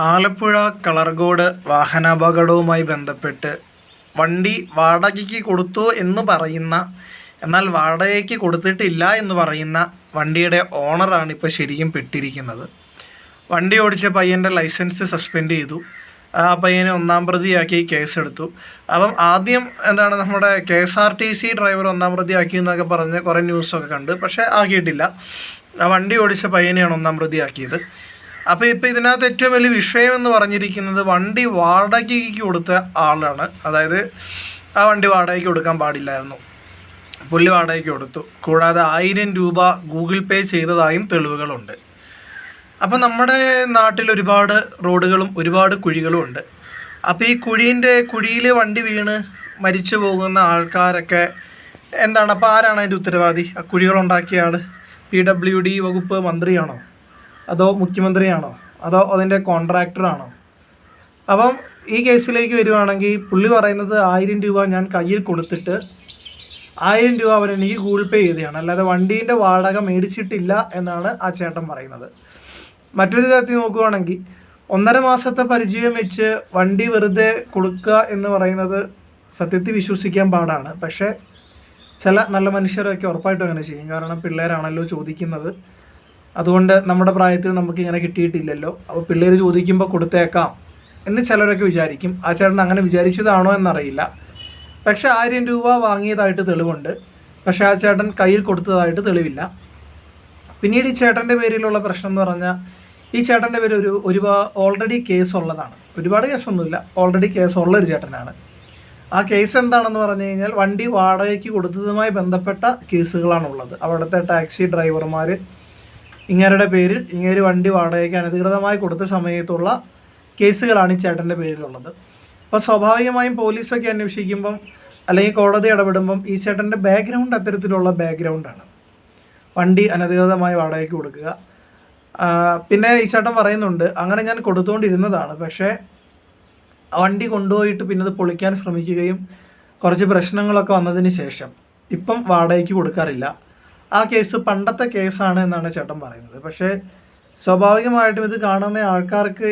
ആലപ്പുഴ കളർകോട് വാഹനാപകടവുമായി ബന്ധപ്പെട്ട് വണ്ടി വാടകയ്ക്ക് കൊടുത്തു എന്ന് പറയുന്ന എന്നാൽ വാടകയ്ക്ക് കൊടുത്തിട്ടില്ല എന്ന് പറയുന്ന വണ്ടിയുടെ ഓണറാണ് ഇപ്പോൾ ശരിക്കും പെട്ടിരിക്കുന്നത്. വണ്ടി ഓടിച്ച പയ്യന്റെ ലൈസൻസ് സസ്പെൻഡ് ചെയ്തു. ആ പയ്യനെ ഒന്നാം പ്രതിയാക്കി കേസെടുത്തു. അപ്പം ആദ്യം എന്താണ് നമ്മുടെ K S R T C driver ഒന്നാം പ്രതിയാക്കി എന്നൊക്കെ പറഞ്ഞ് കുറേ ന്യൂസൊക്കെ കണ്ട് പക്ഷേ ആക്കിയിട്ടില്ല. വണ്ടി ഓടിച്ച പയ്യനെയാണ് ഒന്നാം പ്രതിയാക്കിയത്. അപ്പോൾ ഇപ്പോൾ ഇതിനകത്ത് ഏറ്റവും വലിയ വിഷയം എന്ന് പറഞ്ഞിരിക്കുന്നത് വണ്ടി വാടകയ്ക്ക് കൊടുത്ത ആളാണ്. അതായത് ആ വണ്ടി വാടകയ്ക്ക് കൊടുക്കാൻ പാടില്ലായിരുന്നു. പുള്ളി വാടകയ്ക്ക് കൊടുത്തു. കൂടാതെ ആയിരം രൂപ ഗൂഗിൾ പേ ചെയ്തതായും തെളിവുകളുണ്ട്. അപ്പോൾ നമ്മുടെ നാട്ടിൽ ഒരുപാട് റോഡുകളും ഒരുപാട് കുഴികളും ഉണ്ട്. അപ്പോൾ ഈ കുഴീന്റെ കുഴിയിൽ വണ്ടി വീണ് മരിച്ചു പോകുന്ന ആൾക്കാരൊക്കെ എന്താണ്? അപ്പോൾ ആരാണ് അതിന്റെ ഉത്തരവാദി? ആ കുഴികളുണ്ടാക്കിയ ആൾ പി ഡബ്ല്യു ഡി വകുപ്പ് മന്ത്രിയാണോ? അതോ മുഖ്യമന്ത്രിയാണോ? അതോ അതിന്റെ കോൺട്രാക്ടറാണോ? അപ്പം ഈ കേസിലേക്ക് വരുവാണെങ്കിൽ പുള്ളി പറയുന്നത് ആയിരം രൂപ ഞാൻ കയ്യിൽ കൊടുത്തിട്ട് ആയിരം രൂപ അവൻ എനിക്ക് ഗൂഗിൾ പേ ചെയ്തതാണ്. അല്ലാതെ വണ്ടീന്റെ വാടക മേടിച്ചിട്ടില്ല എന്നാണ് ആ ചേട്ടൻ പറയുന്നത്. മറ്റൊരു തരത്തിൽ നോക്കുവാണെങ്കിൽ ഒന്നര മാസത്തെ പരിചയം വെച്ച് വണ്ടി വെറുതെ കൊടുക്കുക എന്ന് പറയുന്നത് സത്യത്തിൽ വിശ്വസിക്കാൻ പാടാണ്. പക്ഷേ ചില നല്ല മനുഷ്യരൊക്കെ ഉറപ്പായിട്ടും അങ്ങനെ ചെയ്യും. കാരണം പിള്ളേരാണല്ലോ ചോദിക്കുന്നത്. അതുകൊണ്ട് നമ്മുടെ പ്രായത്തിൽ നമുക്ക് ഇങ്ങനെ കിട്ടിയിട്ടില്ലല്ലോ. അപ്പോൾ പിള്ളേർ ചോദിക്കുമ്പോൾ കൊടുത്തേക്കാം എന്ന് ചിലരൊക്കെ വിചാരിക്കും. ആ ചേട്ടൻ അങ്ങനെ വിചാരിച്ചതാണോ എന്നറിയില്ല. പക്ഷെ ആയിരം രൂപ വാങ്ങിയതായിട്ട് തെളിവുണ്ട്. പക്ഷേ ആ ചേട്ടൻ കയ്യിൽ കൊടുത്തതായിട്ട് തെളിവില്ല. പിന്നീട് ഈ ചേട്ടന്റെ പേരിലുള്ള പ്രശ്നം എന്ന് പറഞ്ഞാൽ ഈ ചേട്ടന്റെ പേര് ഒരു ഒരുപാട് ഓൾറെഡി കേസ് ഉള്ളതാണ്. ഒരുപാട് കേസൊന്നുമില്ല. ഓൾറെഡി കേസ് ഉള്ള ഒരു ചേട്ടനാണ്. ആ കേസ് എന്താണെന്ന് പറഞ്ഞു കഴിഞ്ഞാൽ വണ്ടി വാടകയ്ക്ക് കൊടുത്തതുമായി ബന്ധപ്പെട്ട കേസുകളാണുള്ളത്. അവിടുത്തെ ടാക്സി ഡ്രൈവർമാർ ഇങ്ങരുടെ പേരിൽ ഇങ്ങേര് വണ്ടി വാടകയ്ക്ക് അനധികൃതമായി കൊടുത്ത സമയത്തുള്ള കേസുകളാണ് ഈ ചേട്ടന്റെ പേരിലുള്ളത്. അപ്പോൾ സ്വാഭാവികമായും പോലീസൊക്കെ അന്വേഷിക്കുമ്പം അല്ലെങ്കിൽ കോടതി ഇടപെടുമ്പം ഈ ചേട്ടന്റെ ബാക്ക്ഗ്രൗണ്ട് അത്തരത്തിലുള്ള ബാക്ക്ഗ്രൗണ്ടാണ് വണ്ടി അനധികൃതമായി വാടകയ്ക്ക് കൊടുക്കുക. പിന്നെ ഈ ചേട്ടൻ പറയുന്നുണ്ട് അങ്ങനെ ഞാൻ കൊടുത്തുകൊണ്ടിരുന്നതാണ് പക്ഷേ വണ്ടി കൊണ്ടുപോയിട്ട് പിന്നെ അത് പൊളിക്കാൻ ശ്രമിക്കുകയും കുറച്ച് പ്രശ്നങ്ങളൊക്കെ വന്നതിന് ശേഷം ഇപ്പം വാടകയ്ക്ക് കൊടുക്കാറില്ല. ആ കേസ് പണ്ടത്തെ കേസാണ് എന്നാണ് ചേട്ടൻ പറയുന്നത്. പക്ഷേ സ്വാഭാവികമായിട്ടും ഇത് കാണുന്ന ആൾക്കാർക്ക്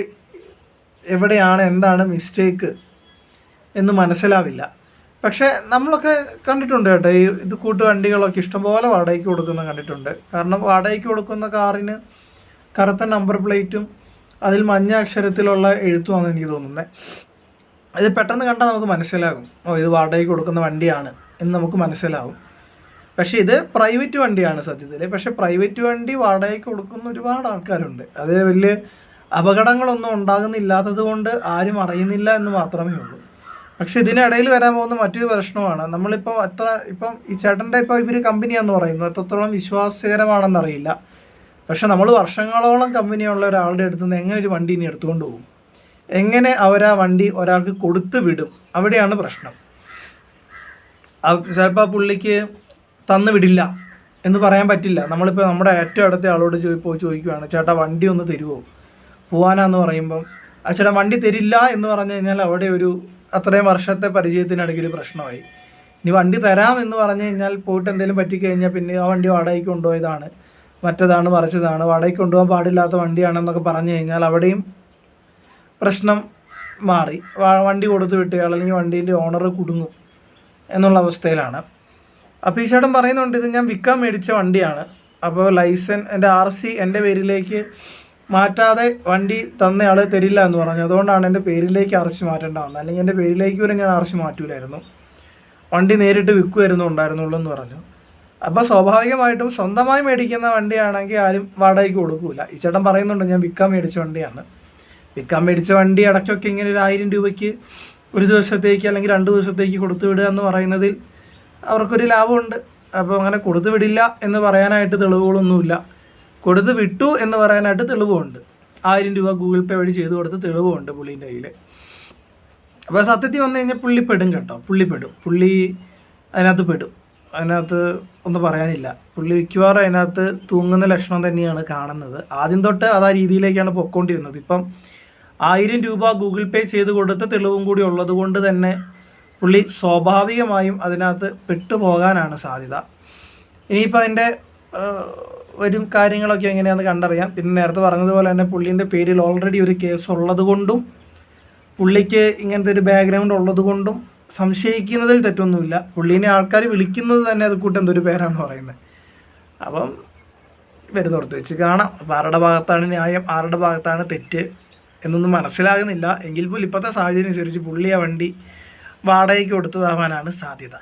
എവിടെയാണ് എന്താണ് മിസ്റ്റേക്ക് എന്ന് മനസ്സിലാവില്ല. പക്ഷേ നമ്മളൊക്കെ കണ്ടിട്ടുണ്ട് കേട്ടോ ഈ ഇത് കൂട്ടു വണ്ടികളൊക്കെ ഇഷ്ടംപോലെ വാടകയ്ക്ക് കൊടുക്കുന്ന കണ്ടിട്ടുണ്ട്. കാരണം വാടകയ്ക്ക് കൊടുക്കുന്ന കാറിന് കറുത്ത നമ്പർ പ്ലേറ്റും അതിൽ മഞ്ഞ അക്ഷരത്തിലുള്ള എഴുത്തുമാണ് എനിക്ക് തോന്നുന്നത് ഇത് പെട്ടെന്ന് കണ്ടാൽ നമുക്ക് മനസ്സിലാകും. ഓ ഇത് വാടകയ്ക്ക് കൊടുക്കുന്ന വണ്ടിയാണ് എന്ന് നമുക്ക് മനസ്സിലാവും പക്ഷേ ഇത് പ്രൈവറ്റ് വണ്ടിയാണ് സത്യത്തിൽ പക്ഷെ പ്രൈവറ്റ് വണ്ടി വാടകയ്ക്ക് കൊടുക്കുന്ന ഒരുപാട് ആൾക്കാരുണ്ട്. അത് വലിയ അപകടങ്ങളൊന്നും ഉണ്ടാകുന്നില്ലാത്തത് കൊണ്ട് ആരും അറിയുന്നില്ല എന്ന് മാത്രമേ ഉള്ളൂ. പക്ഷെ ഇതിനിടയിൽ വരാൻ പോകുന്ന മറ്റൊരു പ്രശ്നമാണ്. നമ്മളിപ്പോൾ എത്ര ഇപ്പം ഈ ചേട്ടന്റെ ഇപ്പോൾ ഇവർ കമ്പനിയാണെന്ന് പറയുന്നത് എത്രത്തോളം വിശ്വാസകരമാണെന്നറിയില്ല. പക്ഷെ നമ്മൾ വർഷങ്ങളോളം കമ്പനിയുള്ള ഒരാളുടെ അടുത്ത് നിന്ന് എങ്ങനെ ഒരു വണ്ടി ഇനി എടുത്തുകൊണ്ട് പോകും? എങ്ങനെ അവരാ വണ്ടി ഒരാൾക്ക് കൊടുത്തു വിടും? അവിടെയാണ് പ്രശ്നം. ചിലപ്പോൾ പുള്ളിക്ക് തന്നു വിടില്ല എന്ന് പറയാൻ പറ്റില്ല. നമ്മളിപ്പോൾ നമ്മുടെ ഏറ്റവും അടുത്ത ആളോട് ചോദി പോയി ചോദിക്കുവാണ് ചേട്ടാ വണ്ടി ഒന്ന് തരുമോ പോവാനാന്ന് പറയുമ്പം. ആ ചേട്ടാ വണ്ടി തരില്ല എന്ന് പറഞ്ഞു കഴിഞ്ഞാൽ അവിടെ ഒരു അത്രയും വർഷത്തെ പരിചയത്തിനിടയ്ക്ക് ഒരു പ്രശ്നമായി. ഇനി വണ്ടി തരാം എന്ന് പറഞ്ഞു കഴിഞ്ഞാൽ പോയിട്ട് എന്തെങ്കിലും പറ്റിക്കഴിഞ്ഞാൽ പിന്നെ ആ വണ്ടി വാടകയ്ക്ക് കൊണ്ടുപോയതാണ്. മറ്റേതാണ് മറിച്ചതാണ്. വാടകയ്ക്ക് കൊണ്ടുപോകാൻ പാടില്ലാത്ത വണ്ടിയാണെന്നൊക്കെ പറഞ്ഞു കഴിഞ്ഞാൽ അവിടെയും പ്രശ്നം മാറി. വണ്ടി കൊടുത്തു വിട്ടുകയാൾ അല്ലെങ്കിൽ വണ്ടീന്റെ ഓണർ കുടുങ്ങും എന്നുള്ള അവസ്ഥയിലാണ്. അപ്പോൾ ഈ ചേട്ടൻ പറയുന്നുണ്ട് ഇത് ഞാൻ വിൽക്കാൻ മേടിച്ച വണ്ടിയാണ്. അപ്പോൾ ലൈസൻസ് എന്റെ ആർ സി എന്റെ പേരിലേക്ക് മാറ്റാതെ വണ്ടി തന്നയാൾ തരില്ല എന്ന് പറഞ്ഞു. അതുകൊണ്ടാണ് എന്റെ പേരിലേക്ക് അറച്ച് മാറ്റേണ്ട വന്നത് അല്ലെങ്കിൽ എന്റെ പേരിലേക്ക് വരെ ഞാൻ അറച്ച് മാറ്റൂലായിരുന്നു. വണ്ടി നേരിട്ട് വിൽക്കുമായിരുന്നു ഉണ്ടായിരുന്നുള്ളൂ എന്ന് പറഞ്ഞു. അപ്പോൾ സ്വാഭാവികമായിട്ടും സ്വന്തമായി മേടിക്കുന്ന വണ്ടിയാണെങ്കിൽ ആരും വാടകയ്ക്ക് കൊടുക്കൂല. ഈ ചേട്ടൻ പറയുന്നുണ്ട് ഞാൻ വിൽക്കാൻ മേടിച്ച വണ്ടിയാണ്. വിൽക്കാൻ മേടിച്ച വണ്ടി ഇടയ്ക്കൊക്കെ ഇങ്ങനെ ഒരു ആയിരം രൂപയ്ക്ക് ഒരു ദിവസത്തേക്ക് അല്ലെങ്കിൽ രണ്ട് ദിവസത്തേക്ക് കൊടുത്തു വിടുക എന്ന് പറയുന്നതിൽ അവർക്കൊരു ലാഭമുണ്ട്. അപ്പോൾ അങ്ങനെ കൊടുത്തു വിടില്ല എന്ന് പറയാനായിട്ട് തെളിവുകളൊന്നുമില്ല. കൊടുത്തു വിട്ടു എന്ന് പറയാനായിട്ട് തെളിവുമുണ്ട് ആയിരം രൂപ ഗൂഗിൾ പേ വഴി ചെയ്തു കൊടുത്ത് തെളിവുമുണ്ട് പുള്ളീന്റെ കയ്യിൽ. അപ്പോൾ സത്യത്തിൽ വന്നു കഴിഞ്ഞാൽ പുള്ളി പെടും കേട്ടോ. പുള്ളി പെടും. പുള്ളി അതിനകത്ത് പെടും. അതിനകത്ത് ഒന്നും പറയാനില്ല. പുള്ളി മിക്കവാറും അതിനകത്ത് തൂങ്ങുന്ന ലക്ഷണം തന്നെയാണ് കാണുന്നത്. ആദ്യം തൊട്ട് അത് ആ രീതിയിലേക്കാണ് പൊയ്ക്കൊണ്ടിരുന്നത്. ഇപ്പം ആയിരം രൂപ ഗൂഗിൾ പേ ചെയ്ത് കൊടുത്ത തെളിവും കൂടി ഉള്ളത് കൊണ്ട് തന്നെ പുള്ളി സ്വാഭാവികമായും അതിനകത്ത് പെട്ടുപോകാനാണ് സാധ്യത. ഇനിയിപ്പോൾ അതിന്റെ വരും കാര്യങ്ങളൊക്കെ എങ്ങനെയാണെന്ന് കണ്ടറിയാം. പിന്നെ നേരത്തെ പറഞ്ഞതുപോലെ തന്നെ പുള്ളീന്റെ പേരിൽ ഓൾറെഡി ഒരു കേസ് ഉള്ളതുകൊണ്ടും പുള്ളിക്ക് ഇങ്ങനത്തെ ഒരു ബാക്ക്ഗ്രൗണ്ട് ഉള്ളതുകൊണ്ടും സംശയിക്കുന്നതിൽ തെറ്റൊന്നുമില്ല. പുള്ളീനെ ആൾക്കാർ വിളിക്കുന്നത് തന്നെ അത് കൂട്ടം എന്തൊരു പേരാണ് പറയുന്നത് അപ്പം വരുന്നിടത്ത് വെച്ച് കാണാം. അപ്പം ആരുടെ ഭാഗത്താണ് ന്യായം ആരുടെ ഭാഗത്താണ് തെറ്റ് എന്നൊന്നും മനസ്സിലാകുന്നില്ല. എങ്കിൽ പോലും ഇപ്പോഴത്തെ സാഹചര്യം അനുസരിച്ച് പുള്ളി വണ്ടി വാടകയ്ക്ക് കൊടുത്തതാവാനാണ് സാധ്യത.